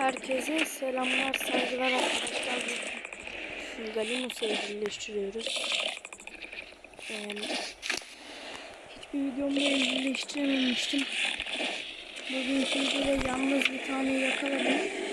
Herkese selamlar, saygılar arkadaşlar. Şimdi Galinos'u evcilleştiriyoruz. Ee, hiçbir videomda evcilleştirememiştim. Bugünkü videoda yalnız bir tane yakaladım.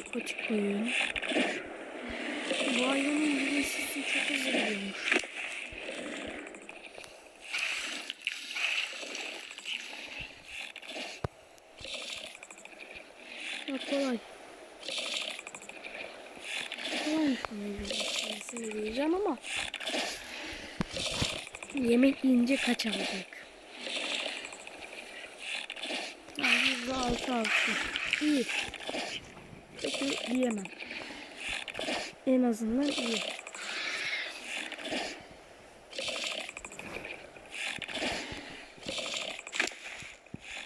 Narkotik koyuyorum. Bu hayvanın bilinçsizi çok hızlı gidiyormuş. Ya kolay. Kolaymış yürüyüşmesini diyeceğim ama yemek yiyince kaç alacak? Yüzde altı altı. İyi. Kötü diyemem. En azından iyi.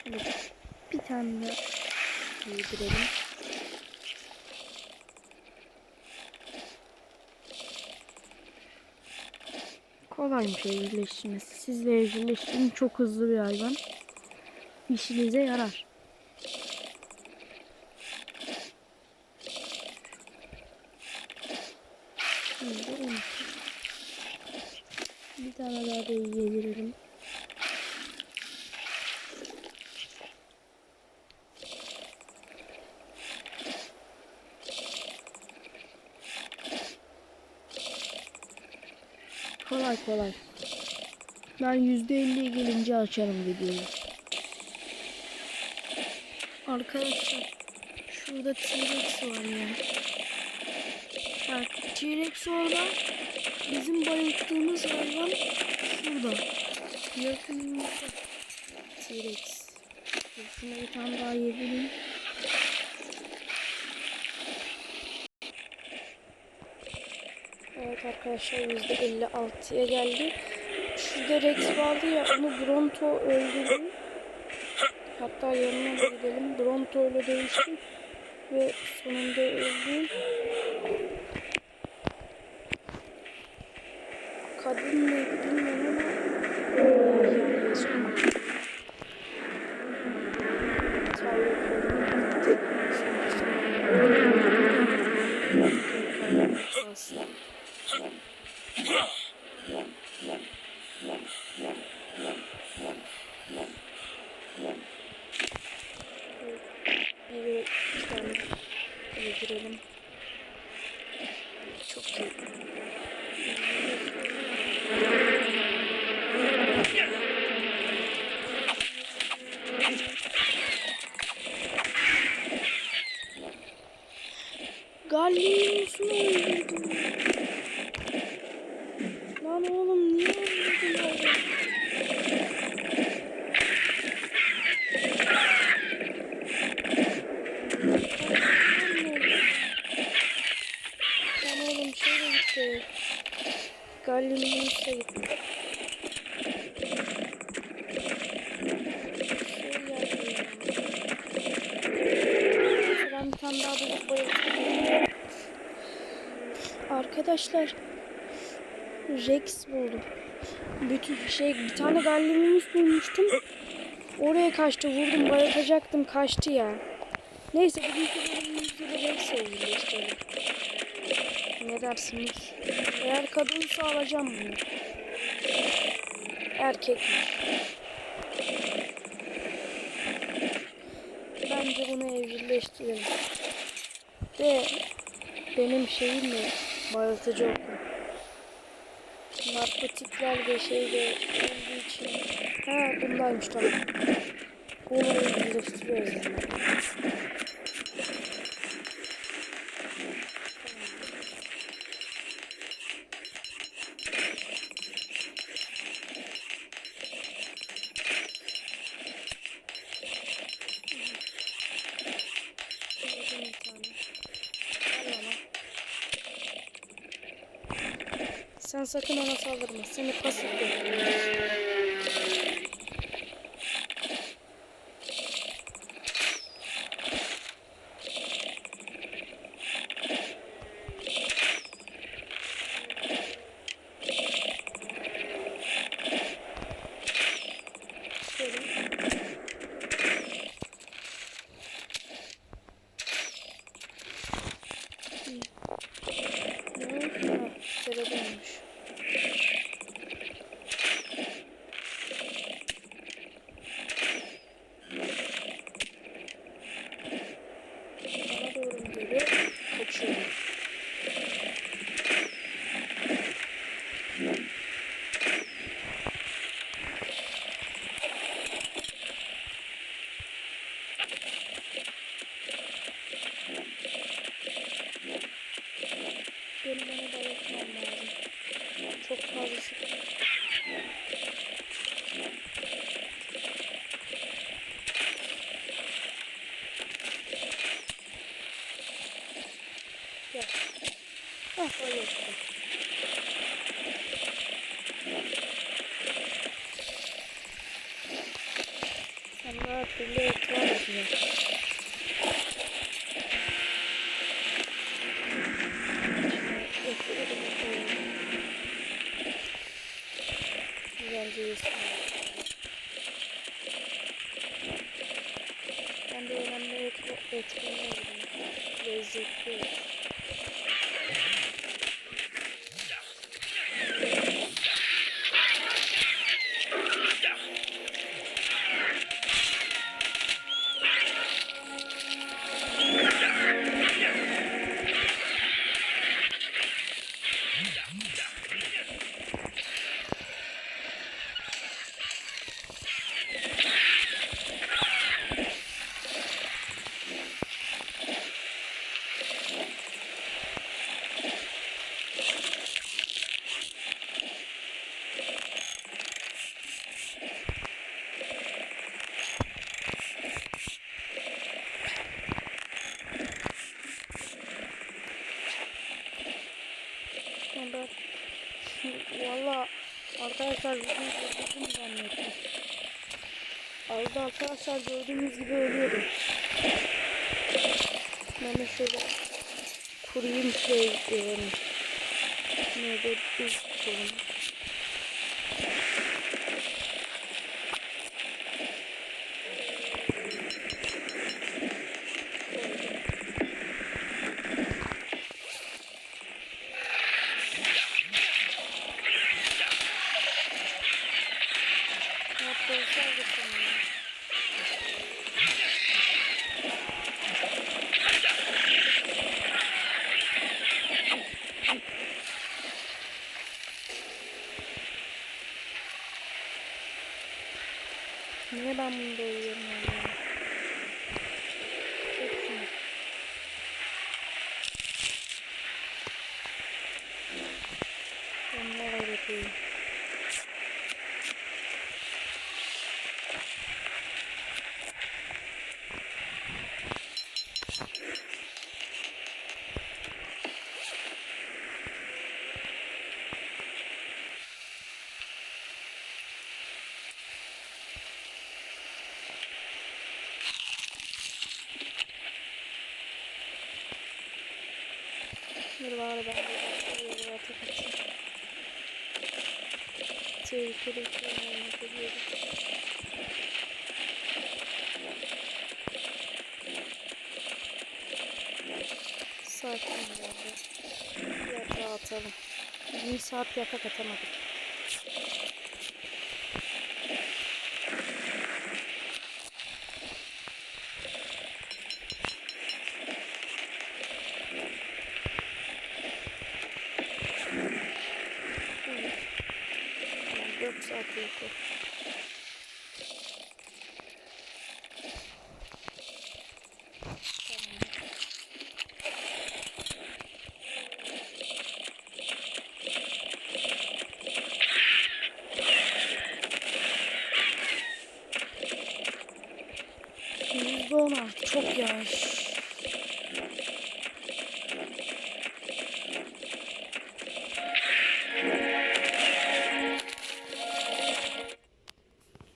Evet. Bir tane daha yedirelim. Kolaymış evcilleştirmesi. Siz de evcilleştirin. Çok hızlı bir hayvan. İşinize yarar. Şimdi onu. Bir tane daha da yedirelim. Kolay kolay. Ben %50'ye gelince açarım videoyu. Arkadaşlar şurada T-Rex var ya. Bak T-Rex orada. Bizim bayılttığımız hayvan şurada. Yakınımızda. T-Rex. Şuna bir tane daha yedireyim. Evet arkadaşlar %56'ya geldi. Şurada Rex vardı ya onu Bronto öldürdü. Hatta yanına da gidelim. Bronto ile dövüştüm. Ve sonunda öldü. Kadın mı bilmiyorum ama yani yaşam. Tayyip bitti. Aslında. Bir iki tane öldürelim. Çok iyi. Gallius'unu öldürdüm. Lan oğlum niye öldürdün oğlum? Lan oğlum şey de gitti. Gallius da gitti. Şey geldi ya. Neyse, Ben bir tane daha bulup bayıltayım. Arkadaşlar Rex buldum. Bütün şey bir tane gallimus bulmuştum. Oraya kaçtı vurdum bayıltacaktım kaçtı ya. Neyse bugünkü bölümümüzde de Rex evcilleştirelim. Ne dersiniz? Eğer kadınsa alacağım bunu. Erkek mi? Bence bunu evcilleştirelim. De benim şeyim mi? Bayıltıcı oku. Narkotikler ve şeyde olduğu için. Ha bundaymış tamam. Bunu evcilleştiriyoruz yani. Sakın ona saldırma. Seni pasif görüyorum. Güzelce yesin. Ben de önemli et, et koyuyorum. Lezzetli. Arkadaşlar bugün gördüğüm zannettim. Arada arkadaşlar gördüğünüz gibi ölüyordum. Ben de şöyle kuruyum şey diyorum. Neydi? Biz diyorum. Niye ben bunu doyuyorum? Çok sinir. Ben ne öğreteyim? Dur bari ben de bir yere atak atayım. Tehlikeli bir şey olmak üzere. Sakin oldu. Yaprağı atalım. Bir saat yapak atamadık. 16 çok yavaş.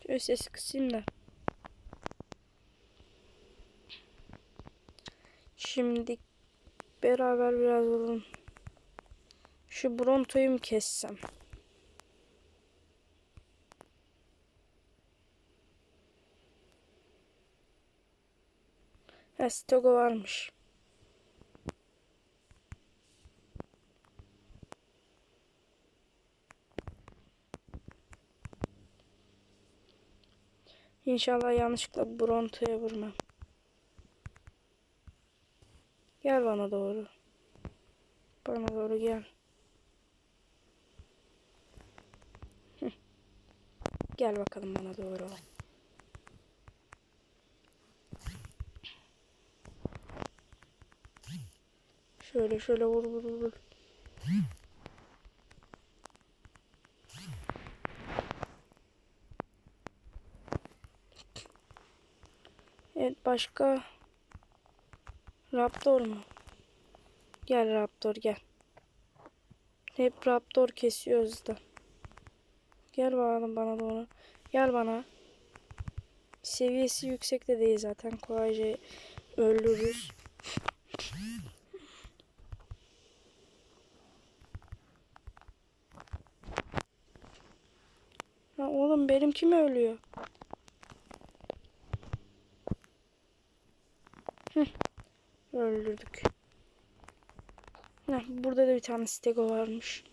Şöyle sesi kısayım da. Şimdi beraber biraz alalım. Şu Bronto'yu mu kessem? Ha Stogo varmış. İnşallah yanlışlıkla Bronto'ya vurmam. Gel bana doğru. Bana doğru gel. Gel bakalım bana doğru. Şöyle şöyle vur vur vur. Evet başka Raptor mu? Gel Raptor gel. Hep Raptor kesiyoruz da. Gel bakalım bana doğru. Gel bana. Seviyesi yüksek de değil zaten. Kolayca öldürürüz. Ha oğlum benimki mi ölüyor? Öldürdük. Heh, burada da bir tane stego varmış.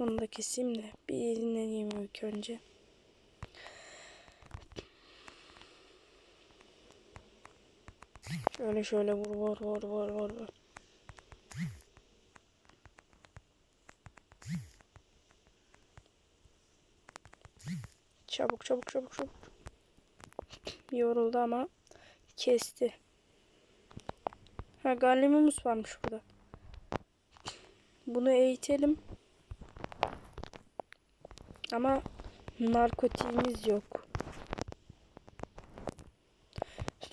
Onu da keseyim de bir dinleneyim ilk önce. Şöyle şöyle vur vur vur vur vur. Çabuk çabuk çabuk çabuk. Yoruldu ama kesti. Ha Gallimimus varmış burada. Bunu eğitelim. Ama narkotiğimiz yok.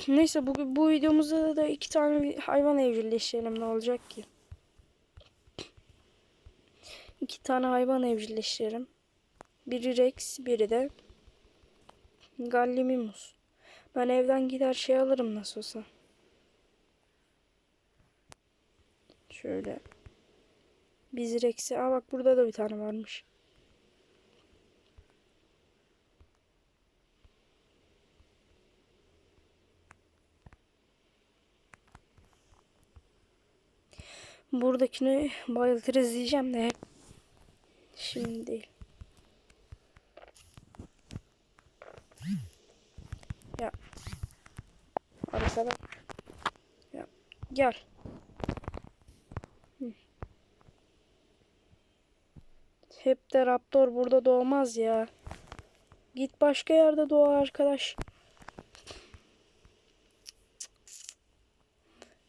Neyse bu, bu videomuzda da iki tane hayvan evcilleştirelim ne olacak ki? İki tane hayvan evcilleştirelim. Biri Rex, biri de Gallimimus. Ben evden gider şey alırım nasıl olsa. Şöyle. Biz Rex'i... Aa bak burada da bir tane varmış. Buradakini bayıltırız diyeceğim de şimdi değil. Ya. Arkada. Ya. Gel. Hep de raptor burada doğmaz ya. Git başka yerde doğar arkadaş.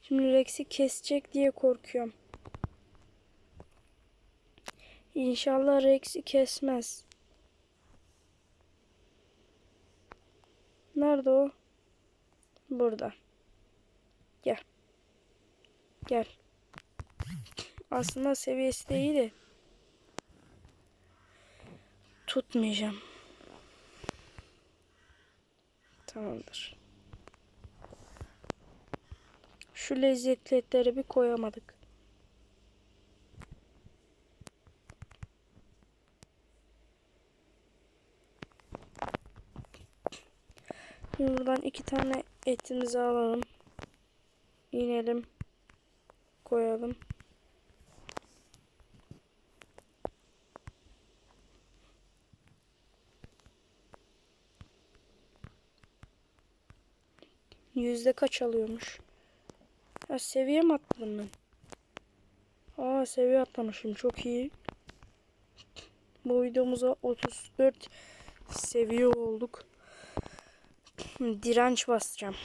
Şimdi Rex'i kesecek diye korkuyorum. İnşallah Rex'i kesmez. Nerede o? Burada. Gel. Gel. Aslında seviyesi de iyi de. Tutmayacağım. Tamamdır. Şu lezzetli etleri bir koyamadık. Şimdi buradan iki tane etimizi alalım. İnelim. Koyalım. Yüzde kaç alıyormuş? Ha seviye mi atladım ben? Aa seviye atlamışım çok iyi. Bu videomuza 34 seviye olduk. Direnç basacağım.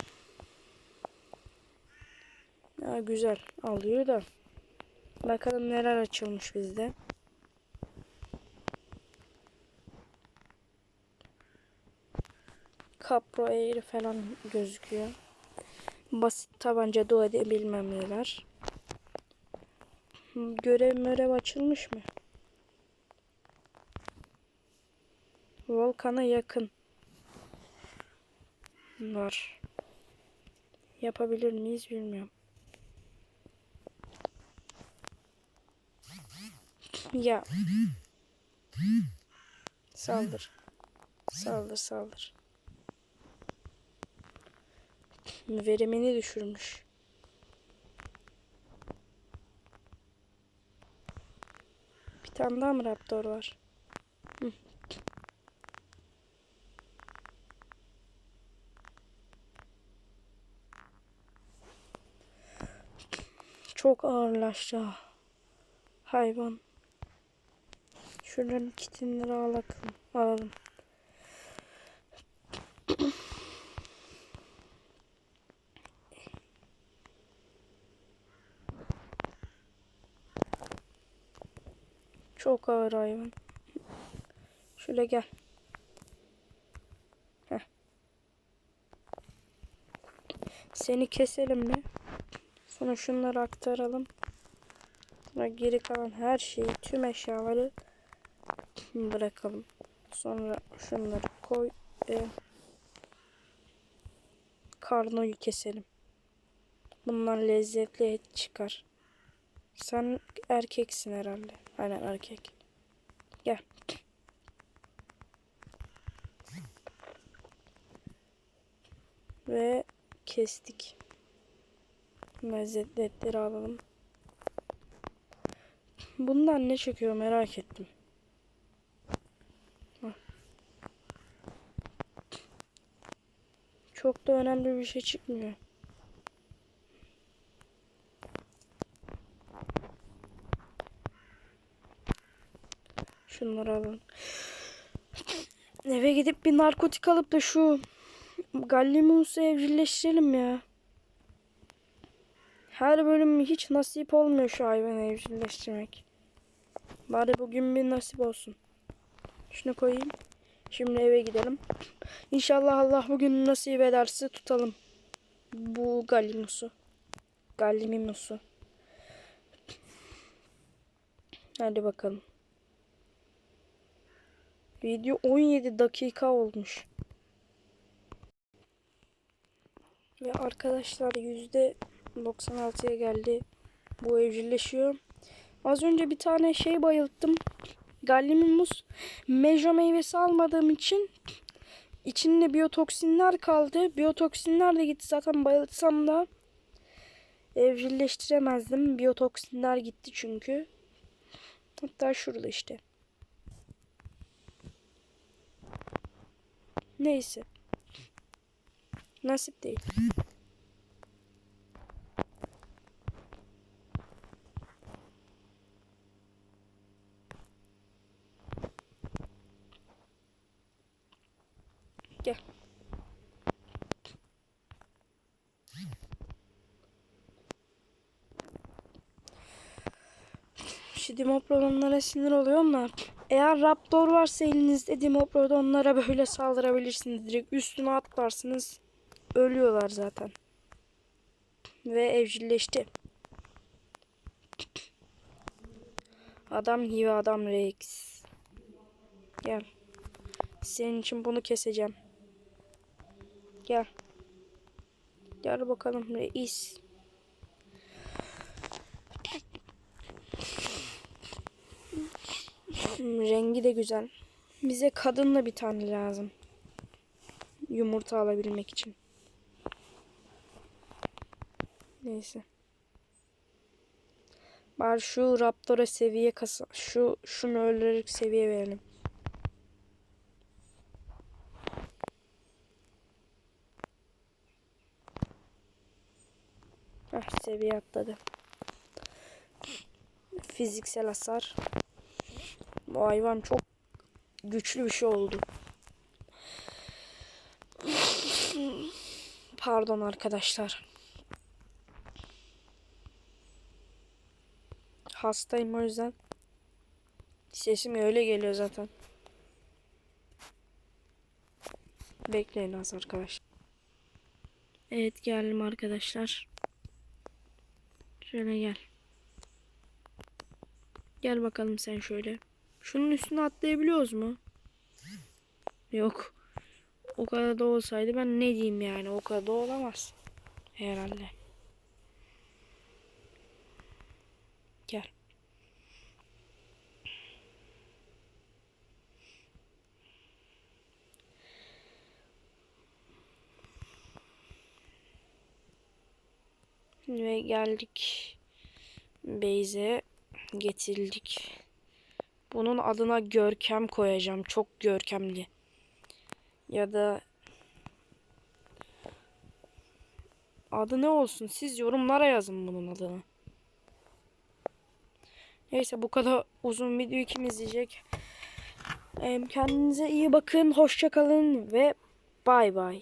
Ya güzel alıyor da. Bakalım neler açılmış bizde. Capro Air falan gözüküyor. Basit tabanca dua bilmem neler. Görev mörev açılmış mı? Volkana yakın. Var. Yapabilir miyiz bilmiyorum. Ya. Saldır. Saldır saldır. Verimini düşürmüş. Bir tane daha mı raptor var? Çok ağırlaştı. Hayvan. Şuradan kitinleri alalım. alalım. Çok ağır hayvan. Şöyle gel. Heh. Seni keselim mi? Sonra şunları aktaralım. Sonra geri kalan her şeyi, tüm eşyaları bırakalım. Sonra şunları koy. E, karnoyu keselim. Bunlar lezzetli et çıkar. Sen erkeksin herhalde. Aynen erkek. Gel. Ve kestik. Lezzetli etleri alalım. Bundan ne çıkıyor merak ettim. Çok da önemli bir şey çıkmıyor. Şunları alalım. Eve gidip bir narkotik alıp da şu Gallimus'u evcilleştirelim ya. Her bölüm hiç nasip olmuyor şu hayvanı evcilleştirmek. Bari bugün bir nasip olsun. Şunu koyayım. Şimdi eve gidelim. İnşallah Allah bugün nasip ederse tutalım. Bu Gallimus'u. Gallimus'u. Hadi bakalım. Video 17 dakika olmuş. Ve arkadaşlar yüzde 96'ya geldi. Bu evcilleşiyor. Az önce bir tane şey bayılttım. Gallimus mejo meyvesi almadığım için içinde biyotoksinler kaldı. Biyotoksinler de gitti zaten bayıltsam da evcilleştiremezdim. Biyotoksinler gitti çünkü. Hatta şurada işte. Neyse. Nasip değil. Gel. Şu Dimoprodonlara sinir oluyorum da eğer Raptor varsa elinizde Dimoprodonlara böyle saldırabilirsiniz. Direkt üstüne atlarsınız. Ölüyorlar zaten. Ve evcilleşti. Adam gibi adam Rex. Gel. Senin için bunu keseceğim. Gel. Gel bakalım reis. Hmm, Rengi de güzel. Bize kadınla bir tane lazım. Yumurta alabilmek için. Neyse. Bari şu Raptor'a seviye kasa. Şu şunu öldürerek seviye verelim. Heh, seviye atladı. Fiziksel hasar. Bu hayvan çok güçlü bir şey oldu. Pardon arkadaşlar. Hastayım o yüzden. Sesim öyle geliyor zaten. Bekleyin az arkadaşlar. Evet geldim arkadaşlar. Şöyle gel. Gel bakalım sen şöyle. Şunun üstüne atlayabiliyoruz mu? Yok. O kadar da olsaydı ben ne diyeyim yani o kadar da olamaz. Herhalde. Gel. Ve geldik. Beyze getirdik. Bunun adına Görkem koyacağım. Çok görkemli. Ya da adı ne olsun? Siz yorumlara yazın bunun adını. Neyse bu kadar uzun video kim izleyecek? Kendinize iyi bakın. Hoşça kalın ve bay bay.